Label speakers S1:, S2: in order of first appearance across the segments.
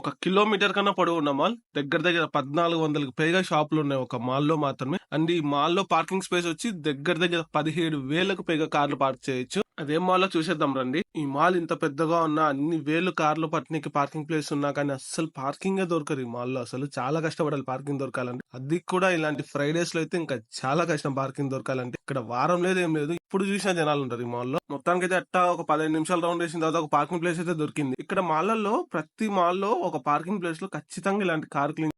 S1: ఒక కిలోమీటర్ కన్నా పొడవు ఉన్న మాల్. దగ్గర దగ్గర పద్నాలుగు వందలకు పైగా షాపులు ఉన్నాయి ఒక మాల్లో మాత్రమే. అండ్ ఈ మాల్లో పార్కింగ్ స్పేస్ వచ్చి దగ్గర దగ్గర పదిహేడు వేలకు పైగా కార్లు పార్క్ చేయొచ్చు. అదే మాల్లో చూసేద్దాం రండి. ఈ మాల్ ఇంత పెద్దగా ఉన్నా అన్ని వేలు కార్లు పట్టడానికి పార్కింగ్ ప్లేస్ ఉన్నా కానీ అస్సలు పార్కింగ్ దొరకరు ఈ మాల్లో అసలు చాలా కష్టపడాలి పార్కింగ్ దొరకాలంటే. అది కూడా ఇలాంటి ఫ్రైడేస్లో అయితే ఇంకా చాలా కష్టం పార్కింగ్ దొరకాలంటే. ఇక్కడ వారం లేదు ఏం లేదు. ఇప్పుడు చూసిన జనాలు ఉంటారు ఈ మాల్లో మొత్తానికి అయితే అట్టా ఒక పదిహేను నిమిషాలు రౌండ్ వేసిన తర్వాత ఒక పార్కింగ్ ప్లేస్ అయితే దొరికింది. ఇక్కడ మాల్లలో ప్రతి మాల్లో ఒక పార్కింగ్ ప్లేస్లో ఖచ్చితంగా ఇలాంటి car clean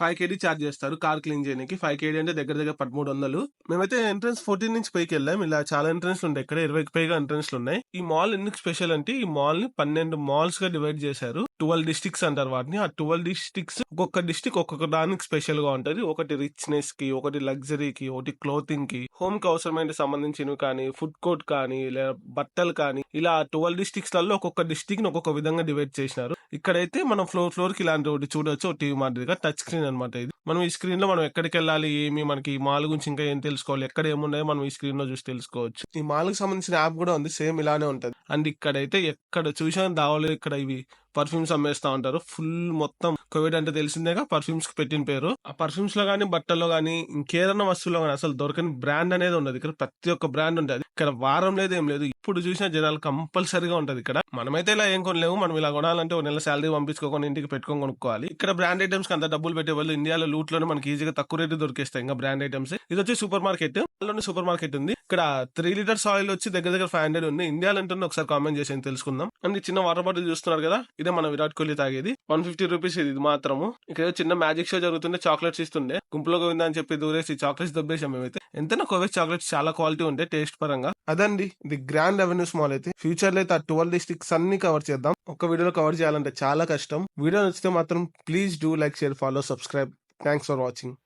S1: five KD charge చేస్తారు. కార్ క్లీన్ చేయడానికి ఫైవ్ కేడీ అంటే దగ్గర దగ్గర పదమూడు వందలు. మేమైతే ఎంట్రన్స్ ఫోర్టీన్ నుంచి పైకి వెళ్ళాం. ఇలా చాలా ఎంట్రన్స్ ఉంటాయి. ఇక్కడ ఇరవైకి పైగా ఎంట్రన్స్ ఉన్నాయి. ఈ మాల్ ఎందుకు స్పెషల్ అంటే ఈ మాల్ని పన్నెండు మాల్స్గా డివైడ్ చేశారు. ట్వెల్వ్ డిస్టిక్స్ అంటారు వాటిని. ఆ ట్వెల్వ్ డిస్టిక్స్ ఒక్కొక్క డిస్టిక్ ఒక్కొక్క దానికి స్పెషల్గా ఉంటది. ఒకటి రిచ్నెస్కి ఒకటి లగ్జరీకి ఒకటి క్లోతింగ్కి హోమ్కి అవసరమైన సంబంధించినవి కానీ ఫుడ్ కోర్ట్ కానీ లేదా బట్టలు కానీ ఇలా ట్వెల్వ్ డిస్టిక్స్లలో ఒక్కొక్క డిస్టిక్ని ఒక్కొక్క విధంగా డివైడ్ చేసినారు. ఇక్కడైతే మనం ఫ్లోర్ ఫ్లోర్కి ఇలాంటి ఒకటి చూడొచ్చు టీవీ మాదిరిగా టచ్ స్క్రీన్ అనమాట ఇది. మనం ఈ స్క్రీన్లో మనం ఎక్కడికి వెళ్ళాలి ఏమి మనకి ఈ మాల్ గురించి ఇంకా ఏం తెలుసుకోవాలి ఎక్కడ ఏమున్నాయో మనం ఈ స్క్రీన్లో చూసి తెలుసుకోవచ్చు. ఈ మాల్కి సంబంధించిన యాప్ కూడా ఉంది సేమ్ ఇలానే ఉంటది. అండ్ ఇక్కడైతే ఎక్కడ చూసినా దావలు ఇక్కడ ఇవి పర్ఫ్యూమ్స్ అమ్మేస్తా ఉంటారు. ఫుల్ మొత్తం కోవిడ్ అంటే తెలిసిందేగా పర్ఫ్యూమ్స్కి పెట్టిన పేరు. ఆ పర్ఫ్యూమ్స్లో కానీ బట్టల్లో కానీ ఇంకేదన్నా వస్తువులో కానీ అసలు దొరకని బ్రాండ్ అనేది ఉండదు. ఇక్కడ ప్రతి ఒక్క బ్రాండ్ ఉంటుంది. ఇక్కడ వారం లేదు ఏం లేదు. ఇప్పుడు చూసిన జనాలు కంపల్సరీగా ఉంటది ఇక్కడ. మనమైతే ఇలా ఏం కొనలేము. మనం ఇలా కొనాలంటే ఒక నెల శాలరీ పంపించుకోకుండా ఇంటికి పెట్టుకొని కొనుక్కోవాలి. ఇక్కడ బ్రాండ్ ఐటమ్స్ అంత డబ్బులు పెట్టే వాళ్ళు ఇండియాలో లూట్లోనే మనకి ఈజీగా తక్కువ రేటు దొరికేస్తాయి. ఇంకా బ్రాండ్ ఐటమ్స్. ఇది వచ్చి సూపర్ మార్కెట్. సూపర్ మార్కెట్ ఉంది. ఇక్కడ త్రీ లీటర్స్ ఆయిల్ వచ్చి దగ్గర దగ్గర ఫైవ్ హండ్రెడ్ ఉంది. ఇండియాలో ఉంటుంది ఒకసారి కామెంట్ చేసి తెలుసుకుందాం. అండ్ చిన్న వాటర్ బాటిల్ చూస్తున్నారు కదా ఇదే మన విరాట్ కోహ్లీ తాగేది. వన్ ఫిఫ్టీ రూపీస్ ఇది మాత్రము. ఇక్కడ చిన్న మ్యాజిక్ షో జరుగుతుంటే చాక్లెట్స్ ఇస్తుండే. గుంపులో గోవిందా అని చెప్పి దూరేసి చాక్లెట్స్ దొబ్బేసాం మేమైతే. ఎంతైనా కోవిడ్ చాక్లెట్స్ చాలా క్వాలిటీ ఉంటాయి టేస్ట్ పరంగా. అదండి ఇది గ్రాండ్ రెవెన్యూ స్మాల్ అయితే. ఫ్యూచర్లో అయితే ఆ ట్వెల్వ్ డిస్ట్రిక్ట్స్ అన్ని కవర్ చేద్దాం. ఒక వీడియోలో కవర్ చేయాలంటే చాలా కష్టం. వీడియో నచ్చితే మాత్రం please do like share follow subscribe thanks for watching